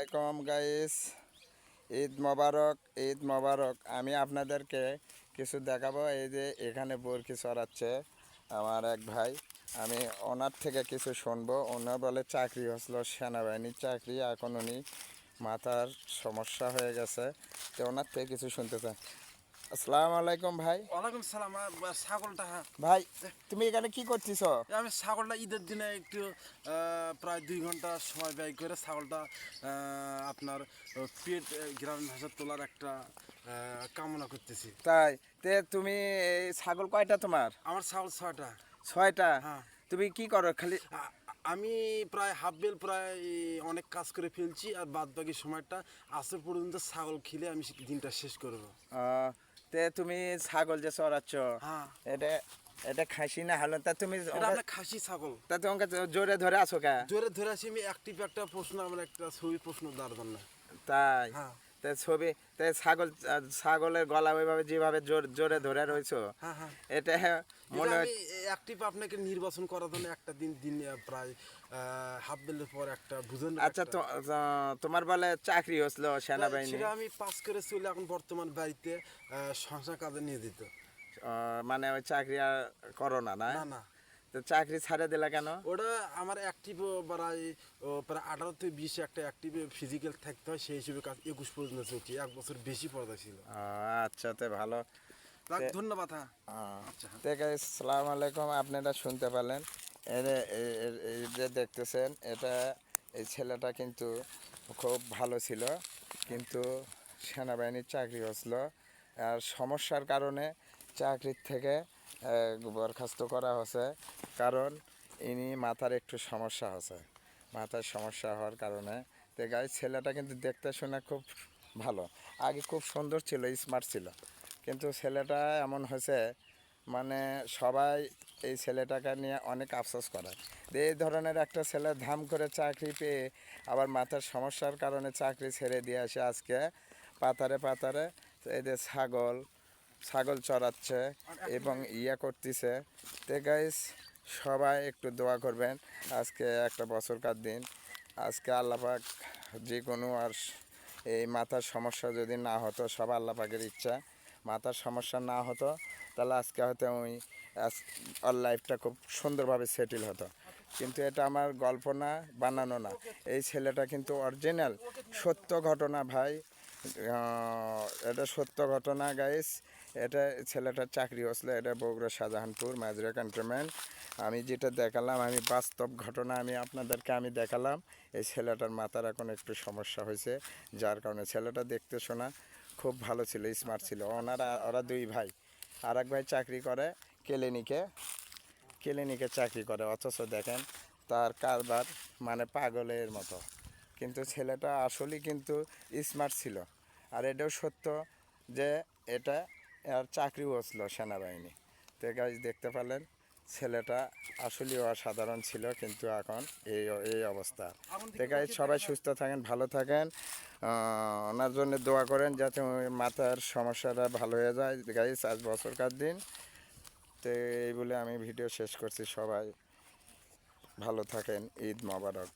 আসসালামাইকুম গাইস। ঈদ মোবারক ঈদ মোবারক। আমি আপনাদেরকে কিছু দেখাবো। এই যে এখানে বরকি চড়াচ্ছে আমার এক ভাই। আমি ওনার থেকে কিছু শুনব। ওনার বলে চাকরি হচ্ছিল সেনাবাহিনীর চাকরি। এখন উনি মাথার সমস্যা হয়ে গেছে। তো ওনার থেকে কিছু শুনতে চাই। আসসালামু আলাইকুম ভাই। ওয়ালাইকুম সালাম ছাগলটা হ্যাঁ। ভাই তুমি এখানে কি করতেছ? আমি ছাগলটা ঈদের দিনে একটু প্রায় দুই ঘণ্টা সময় ব্যয় করে ছাগলটা আপনার পেট গ্রামীণ ভাষা তোলার একটা কামনা করতেছি। তাই? তে তুমি ছাগল কয়টা তোমার? আমার ছাগল ছয়টা। ছয়টা? হ্যাঁ। তুমি কি করো? খালি আমি প্রায় হাফ বেল প্রায় অনেক কাজ করে ফেলছি আর বাদ বাকি সময়টা আসর পর্যন্ত ছাগল খেলে আমি দিনটা শেষ করব। তে তুমি ছাগল যে চড়াচ্ছ হ্যাঁ। এটা এটা খাসি না হলো? তা তুমি খাসি ছাগল। তা তোমাকে জোরে ধরে আছো কা? জোরে ধরে আসি আমি অ্যাক্টিভ একটা প্রশ্ন আমার একটা ছবি প্রশ্ন দেওয়ার জন্য তাই? হ্যাঁ। তা ছবি তা ছাগল ছাগলের গলা ওইভাবে যেভাবে জোর জোরে ধরে রয়েছো হ্যাঁ হ্যাঁ। এটা মনে অ্যাক্টিভ আপনাকে নির্বাচন করার জন্য একটা দিন দিন প্রায় হাফ বেলের পর একটা বুঝুন আচ্ছা তো তোমার বলে চাকরি হচ্ছিল সেনাবাহিনী। আমি পাস করে চলে এখন বর্তমান বাড়িতে সংসার কাজে নিয়ে দিত মানে ওই চাকরি আর করো না? না না। তো চাকরি ছাড়ে দিলা কেন? ওটা আমার অ্যাক্টিভ প্রায় প্রায় আঠারো থেকে বিশ একটা অ্যাক্টিভ ফিজিক্যাল থাকতে হয় সেই হিসেবে কাজ একুশ পর্যন্ত চলছি এক বছর বেশি পর্দা ছিল। আচ্ছা তো ভালো। ধন্যবাদ হ্যাঁ। আচ্ছা হ্যাঁ। সালাম আলাইকুম আপনারা শুনতে পারলেন। এই- যে দেখতেছেন এটা এই ছেলেটা কিন্তু খুব ভালো ছিল কিন্তু সেনাবাহিনীর চাকরি হচ্ছিল। আর সমস্যার কারণে চাকরির থেকে বরখাস্ত করা হয়েছে। কারণ ইনি মাথার একটু সমস্যা হয়েছে। মাথার সমস্যা হওয়ার কারণে। তো গাই ছেলেটা কিন্তু দেখতে শুনে খুব ভালো। আগে খুব সুন্দর ছিল স্মার্ট ছিল। কিন্তু ছেলেটা এমন হয়েছে মানে সবাই এই ছেলেটাকে নিয়ে অনেক আফসোস করে। এই ধরনের একটা ছেলে ধাম করে চাকরি পেয়ে আবার মাথার সমস্যার কারণে চাকরি ছেড়ে দিয়ে আসে আজকে। পাতারে পাতারে এদের ছাগল ছাগল চড়াচ্ছে এবং ইয়া করতেছে। তে গাইস সবাই একটু দোয়া করবেন। আজকে একটা বছরকার দিন। আজকে আল্লাপাক যে কোনো আর এই মাথার সমস্যা যদি না হতো, সব আল্লাপাকের ইচ্ছা। মাথার সমস্যা না হতো, তাহলে আজকে হয়তো আজ- ওর লাইফটা খুব সুন্দরভাবে সেটেল হতো। কিন্তু এটা আমার গল্প না, বানানো না। এই ছেলেটা কিন্তু অরিজিনাল সত্য ঘটনা ভাই। এটা সত্য ঘটনা গাইস এটা ছেলেটার চাকরি হচ্ছিল এটা বগুড়া শাহজাহানপুর মাজরা ক্যান্টনমেন্ট আমি যেটা দেখালাম, আমি বাস্তব ঘটনা আমি আপনাদেরকে আমি দেখালাম। এই ছেলেটার মাথার এখন একটু সমস্যা হয়েছে, যার কারণে ছেলেটা দেখতে শোনা খুব ভালো ছিল স্মার্ট ছিল। ওনারা, ওরা দুই ভাই আর এক ভাই চাকরি করে ক্লিনিকে ক্লিনিকে চাকরি করে। অথচ দেখেন, তার কারবার মানে পাগলের মতো। কিন্তু ছেলেটা আসলেই কিন্তু স্মার্ট ছিল। আর এটাও সত্য যে এটা আর চাকরিও হচ্ছিল সেনাবাহিনী। তো গাছ দেখতে পেলেন ছেলেটা আসলেই অসাধারণ ছিল কিন্তু এখন এই এই অবস্থা। তো গাছ সবাই সুস্থ থাকেন ভালো থাকেন। ওনার জন্য দোয়া করেন যাতে মাথার সমস্যাটা ভালো হয়ে যায়। গাইস আজ বছরকার দিন। তো এই বলে আমি ভিডিও শেষ করছি। সবাই ভালো থাকেন। ঈদ মোবারক।